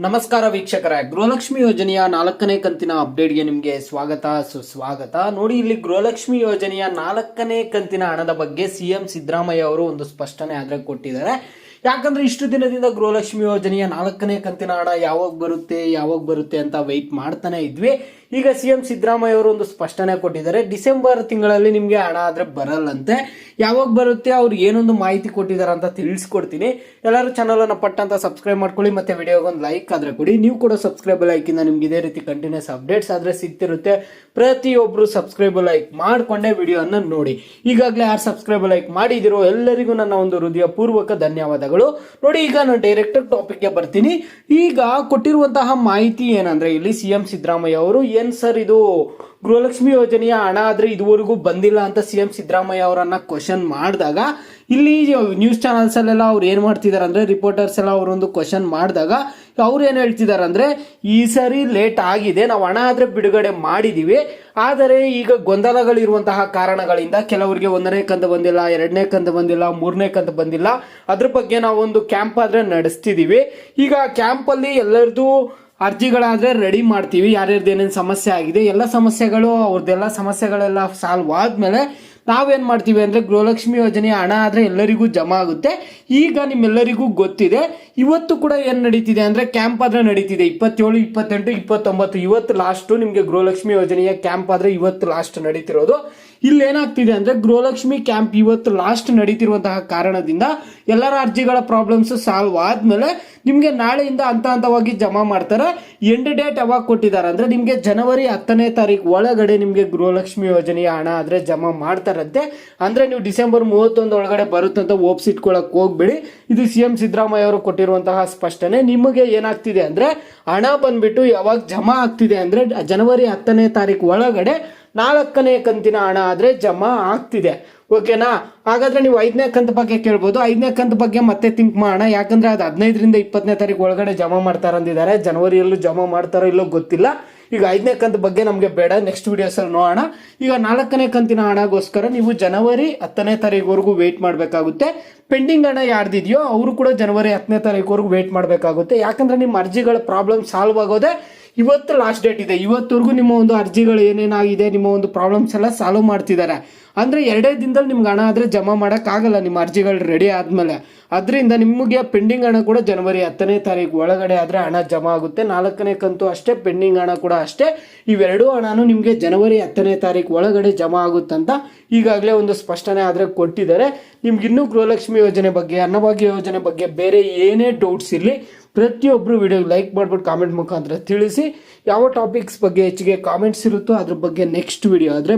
ನಮಸ್ಕಾರ ವೀಕ್ಷಕರೇ. ಗೃಹಲಕ್ಷ್ಮಿ ಯೋಜನೆಯ ನಾಲ್ಕನೇ ಕಂತಿನ ಅಪ್ಡೇಟ್ಗೆ ನಿಮಗೆ ಸ್ವಾಗತ. ಸುಸ್ವಾಗತ. ನೋಡಿ, ಇಲ್ಲಿ ಗೃಹಲಕ್ಷ್ಮಿ ಯೋಜನೆಯ ನಾಲ್ಕನೇ ಕಂತಿನ ಹಣದ ಬಗ್ಗೆ ಸಿಎಂ ಸಿದ್ದರಾಮಯ್ಯ ಅವರು ಒಂದು ಸ್ಪಷ್ಟನೆ ಆದರೆ ಕೊಟ್ಟಿದ್ದಾರೆ. ಯಾಕಂದ್ರೆ ಇಷ್ಟು ದಿನದಿಂದ ಗೃಹಲಕ್ಷ್ಮಿ ಯೋಜನೆಯ ನಾಲ್ಕನೇ ಕಂತಿನ ಹಣ ಯಾವಾಗ ಬರುತ್ತೆ ಯಾವಾಗ ಬರುತ್ತೆ ಅಂತ ವೆಯ್ಟ್ ಮಾಡ್ತಾನೆ ಇದ್ವಿ. ಈಗ ಸಿ ಎಂ ಸಿದ್ದರಾಮಯ್ಯ ಅವರು ಒಂದು ಸ್ಪಷ್ಟನೆ ಕೊಟ್ಟಿದ್ದಾರೆ. ಡಿಸೆಂಬರ್ ತಿಂಗಳಲ್ಲಿ ನಿಮಗೆ ಹಣ ಆದರೆ ಬರಲ್ಲಂತೆ. ಯಾವಾಗ ಬರುತ್ತೆ, ಅವ್ರು ಏನೊಂದು ಮಾಹಿತಿ ಕೊಟ್ಟಿದ್ದಾರೆ ಅಂತ ತಿಳಿಸ್ಕೊಡ್ತೀನಿ. ಎಲ್ಲರೂ ಚಾನಲನ್ನು ಪಟ್ಟಂತ ಸಬ್ಸ್ಕ್ರೈಬ್ ಮಾಡ್ಕೊಳ್ಳಿ, ಮತ್ತೆ ವಿಡಿಯೋಗೆ ಒಂದು ಲೈಕ್ ಆದರೆ ಕೊಡಿ. ನೀವು ಕೂಡ ಸಬ್ಸ್ಕ್ರೈಬ್ ಲೈಕ್ ಇಂದ ನಿಮ್ಗೆ ಇದೇ ರೀತಿ ಕಂಟಿನ್ಯೂಸ್ ಅಪ್ಡೇಟ್ಸ್ ಆದರೆ ಸಿಗ್ತಿರುತ್ತೆ. ಪ್ರತಿಯೊಬ್ಬರು ಸಬ್ಸ್ಕ್ರೈಬ್ ಲೈಕ್ ಮಾಡಿಕೊಂಡೇ ವಿಡಿಯೋನ ನೋಡಿ. ಈಗಾಗಲೇ ಯಾರು ಸಬ್ಸ್ಕ್ರೈಬ್ ಲೈಕ್ ಮಾಡಿದಿರೋ ಎಲ್ಲರಿಗೂ ನನ್ನ ಒಂದು ಹೃದಯ ಪೂರ್ವಕ ಧನ್ಯವಾದಗಳು. ನೋಡಿ, ಈಗ ನಾನು ಡೈರೆಕ್ಟ್ ಟಾಪಿಕ್ಗೆ ಬರ್ತೀನಿ. ಈಗ ಕೊಟ್ಟಿರುವಂತಹ ಮಾಹಿತಿ ಏನಂದ್ರೆ ಇಲ್ಲಿ ಸಿಎಂ ಸಿದ್ದರಾಮಯ್ಯ ಅವರು ಏನ್ ಸರ್ ಇದು? ಗೃಹಲಕ್ಷ್ಮಿ ಯೋಜನೆಯ ಹಣ ಆದ್ರೆ ಇದುವರೆಗೂ ಬಂದಿಲ್ಲ ಅಂತ ಸಿ ಎಂ ಸಿದ್ದರಾಮಯ್ಯ ಅವರನ್ನ ಕ್ವಶನ್ ಮಾಡಿದಾಗ, ಇಲ್ಲಿ ನ್ಯೂಸ್ ಚಾನಲ್ಸ್ ಅಲ್ಲೆಲ್ಲ ಅವ್ರು ಏನು ಮಾಡ್ತಿದ್ದಾರೆ ಅಂದರೆ ರಿಪೋರ್ಟರ್ಸ್ ಎಲ್ಲ ಅವರೊಂದು ಕ್ವಶನ್ ಮಾಡಿದಾಗ ಅವ್ರು ಏನು ಹೇಳ್ತಿದ್ದಾರೆ ಅಂದರೆ, ಈ ಸರಿ ಲೇಟ್ ಆಗಿದೆ, ನಾವು ಹಣ ಆದ್ರೆ ಬಿಡುಗಡೆ ಮಾಡಿದೀವಿ, ಆದರೆ ಈಗ ಗೊಂದಲಗಳಿರುವಂತಹ ಕಾರಣಗಳಿಂದ ಕೆಲವರಿಗೆ ಒಂದನೇ ಕಂತು ಬಂದಿಲ್ಲ, ಎರಡನೇ ಕಂತು ಬಂದಿಲ್ಲ, ಮೂರನೇ ಕಂತು ಬಂದಿಲ್ಲ, ಅದ್ರ ಬಗ್ಗೆ ನಾವೊಂದು ಕ್ಯಾಂಪ್ ಆದ್ರೆ ನಡೆಸ್ತಿದ್ದೀವಿ ಈಗ ಕ್ಯಾಂಪ್ ಅಲ್ಲಿ ಎಲ್ಲರದು ಅರ್ಜಿಗಳಾದ್ರೆ ರೆಡಿ ಮಾಡ್ತೀವಿ. ಯಾರ್ಯಾರ್ದು ಏನೇನು ಸಮಸ್ಯೆ ಆಗಿದೆ ಎಲ್ಲ ಸಮಸ್ಯೆಗಳು ಅವ್ರದ್ದೆಲ್ಲ ಸಮಸ್ಯೆಗಳೆಲ್ಲ ಸಾಲ್ವ್ ಆದ್ಮೇಲೆ ನಾವೇನ್ ಮಾಡ್ತೀವಿ ಅಂದರೆ ಗೃಹಲಕ್ಷ್ಮಿ ಯೋಜನೆ ಹಣ ಆದರೆ ಎಲ್ಲರಿಗೂ ಜಮಾ ಆಗುತ್ತೆ. ಈಗ ನಿಮ್ಮೆಲ್ಲರಿಗೂ ಗೊತ್ತಿದೆ. ಇವತ್ತು ಕೂಡ ಏನು ನಡೀತಿದೆ ಅಂದರೆ ಕ್ಯಾಂಪ್ ಆದರೆ ನಡೀತಿದೆ. ಇಪ್ಪತ್ತೇಳು, ಇಪ್ಪತ್ತೆಂಟು, ಇಪ್ಪತ್ತೊಂಬತ್ತು, ಇವತ್ತು ಲಾಸ್ಟು ನಿಮಗೆ ಗೃಹಲಕ್ಷ್ಮಿ ಯೋಜನೆಯ ಕ್ಯಾಂಪ್ ಆದರೆ ಇವತ್ತು ಲಾಸ್ಟ್ ನಡೀತಿರೋದು. ಇಲ್ಲಿ ಏನಾಗ್ತಿದೆ ಅಂದರೆ ಗೃಹಲಕ್ಷ್ಮಿ ಕ್ಯಾಂಪ್ ಇವತ್ತು ಲಾಸ್ಟ್ ನಡೀತಿರುವಂತಹ ಕಾರಣದಿಂದ ಎಲ್ಲರ ಅರ್ಜಿಗಳ ಪ್ರಾಬ್ಲಮ್ಸ್ ಸಾಲ್ವ್ ಆದಮೇಲೆ ನಿಮಗೆ ನಾಳೆಯಿಂದ ಹಂತ ಹಂತವಾಗಿ ಜಮಾ ಮಾಡ್ತಾರೆ. ಎಂಡ್ ಡೇಟ್ ಯಾವಾಗ ಕೊಟ್ಟಿದ್ದಾರೆ ಅಂದರೆ ನಿಮಗೆ ಜನವರಿ ಹತ್ತನೇ ತಾರೀಕು ಒಳಗಡೆ ನಿಮಗೆ ಗೃಹಲಕ್ಷ್ಮಿ ಯೋಜನೆಯ ಹಣ ಆದರೆ ಜಮಾ ಮಾಡ್ತಾರಂತೆ ಅಂದ್ರೆ ನೀವು ಡಿಸೆಂಬರ್ ಮೂವತ್ತೊಂದು ಒಳಗಡೆ ಬರುತ್ತಂತ ಇಟ್ಕೊಳ್ಳೋಕೆ ಹೋಗ್ಬೇಡಿ. ಇದು ಸಿ ಎಂ ಸಿದ್ದರಾಮಯ್ಯ ಅವರು ಕೊಟ್ಟಿರುವಂತಹ ಸ್ಪಷ್ಟನೆ. ನಿಮಗೆ ಏನಾಗ್ತಿದೆ ಅಂದ್ರೆ ಹಣ ಬಂದ್ಬಿಟ್ಟು ಯಾವಾಗ ಜಮಾ ಆಗ್ತಿದೆ ಅಂದ್ರೆ ಜನವರಿ ಹತ್ತನೇ ತಾರೀಕು ಒಳಗಡೆ ನಾಲ್ಕನೇ ಕಂತಿನ ಹಣ ಆದರೆ ಜಮಾ ಆಗ್ತಿದೆ. ಓಕೆನಾ? ಹಾಗಾದ್ರೆ ನೀವು ಐದನೇ ಕಂತ ಬಗ್ಗೆ ಕೇಳ್ಬೋದು. ಐದನೇ ಕಂತ ಬಗ್ಗೆ ಮತ್ತೆ ಥಿಂಕ್ ಮಾಡೋಣ. ಯಾಕಂದ್ರೆ ಅದು ಹದಿನೈದರಿಂದ ಇಪ್ಪತ್ತನೇ ತಾರೀಕು ಒಳಗಡೆ ಜಮಾ ಮಾಡ್ತಾರೆ ಅಂದಿದ್ದಾರೆ ಜನವರಿಯಲ್ಲೂ ಜಮಾ ಮಾಡ್ತಾರೋ ಇಲ್ಲೋ ಗೊತ್ತಿಲ್ಲ. ಈಗ ಐದನೇ ಕಂತ ಬಗ್ಗೆ ನಮಗೆ ಬೇಡ. ನೆಕ್ಸ್ಟ್ ವೀಡಿಯೋಸಲ್ಲಿ ನೋಡೋಣ. ಈಗ ನಾಲ್ಕನೇ ಕಂತಿನ ಹಣಗೋಸ್ಕರ ನೀವು ಜನವರಿ ಹತ್ತನೇ ತಾರೀಕುವರೆಗೂ ವೆಯ್ಟ್ ಮಾಡಬೇಕಾಗುತ್ತೆ. ಪೆಂಡಿಂಗ್ ಹಣ ಯಾರ್ದಿದೆಯೋ, ಅವರು ಕೂಡ ಜನವರಿ ಹತ್ತನೇ ತಾರೀಕುವರೆಗೂ ವೆಯ್ಟ್ ಮಾಡಬೇಕಾಗುತ್ತೆ. ಯಾಕಂದ್ರೆ ನಿಮ್ಮ ಅರ್ಜಿಗಳ ಪ್ರಾಬ್ಲಮ್ ಸಾಲ್ವ್ ಆಗೋದೇ ಇವತ್ತು ಲಾಸ್ಟ್ ಡೇಟ್ ಇದೆ. ಇವತ್ತವರೆಗೂ ನಿಮ್ಮ ಒಂದು ಅರ್ಜಿಗಳು ಏನೇನಾಗಿದೆ, ನಿಮ್ಮ ಒಂದು ಪ್ರಾಬ್ಲಮ್ಸ್ ಎಲ್ಲ ಸಾಲ್ವ್ ಮಾಡ್ತಿದ್ದಾರೆ. ಅಂದ್ರೆ ಎರಡೇ ದಿನದಲ್ಲಿ ನಿಮ್ಗೆ ಹಣ ಆದರೆ ಜಮಾ ಮಾಡೋಕ್ಕಾಗಲ್ಲ, ನಿಮ್ಮ ಅರ್ಜಿಗಳು ರೆಡಿ ಆದಮೇಲೆ. ಅದರಿಂದ ನಿಮಗೆ ಪೆಂಡಿಂಗ್ ಹಣ ಕೂಡ ಜನವರಿ ಹತ್ತನೇ ತಾರೀಕು ಒಳಗಡೆ ಆದರೆ ಹಣ ಜಮಾ ಆಗುತ್ತೆ. ನಾಲ್ಕನೇ ಕಂತು ಅಷ್ಟೇ ಪೆಂಡಿಂಗ್ ಹಣ ಕೂಡ ಅಷ್ಟೇ. ಇವೆರಡೂ ಹಣನೂ ನಿಮಗೆ ಜನವರಿ ಹತ್ತನೇ ತಾರೀಕು ಒಳಗಡೆ ಜಮಾ ಆಗುತ್ತಂತ ಈಗಾಗಲೇ ಒಂದು ಸ್ಪಷ್ಟನೆ ಆದರೆ ಕೊಟ್ಟಿದ್ದಾರೆ. ನಿಮ್ಗೆ ಇನ್ನೂ ಗೃಹಲಕ್ಷ್ಮಿ ಯೋಜನೆ ಬಗ್ಗೆ, ಅನ್ನಭಾಗ್ಯ ಯೋಜನೆ ಬಗ್ಗೆ ಬೇರೆ ಏನೇ ಡೌಟ್ಸ್ ಇರಲಿ ಪ್ರತಿಯೊಬ್ಬರು ವಿಡಿಯೋ ಲೈಕ್ ಮಾಡ್ಬಿಟ್ಟು ಕಾಮೆಂಟ್ ಮುಖಾಂತರ ತಿಳಿಸಿ. ಯಾವ ಟಾಪಿಕ್ಸ್ ಬಗ್ಗೆ ಹೆಚ್ಚಿಗೆ ಕಾಮೆಂಟ್ಸ್ ಇರುತ್ತೋ ಅದ್ರ ಬಗ್ಗೆ ನೆಕ್ಸ್ಟ್ ವಿಡಿಯೋ ಆದರೆ